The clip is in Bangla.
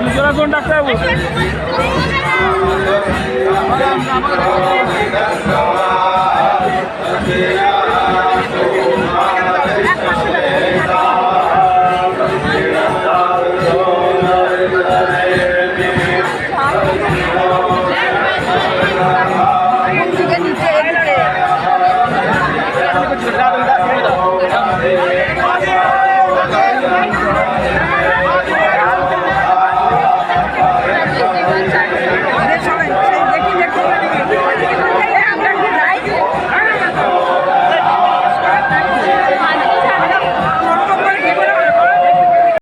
দুজনে কোন ডাক্তারবাবু Yeah.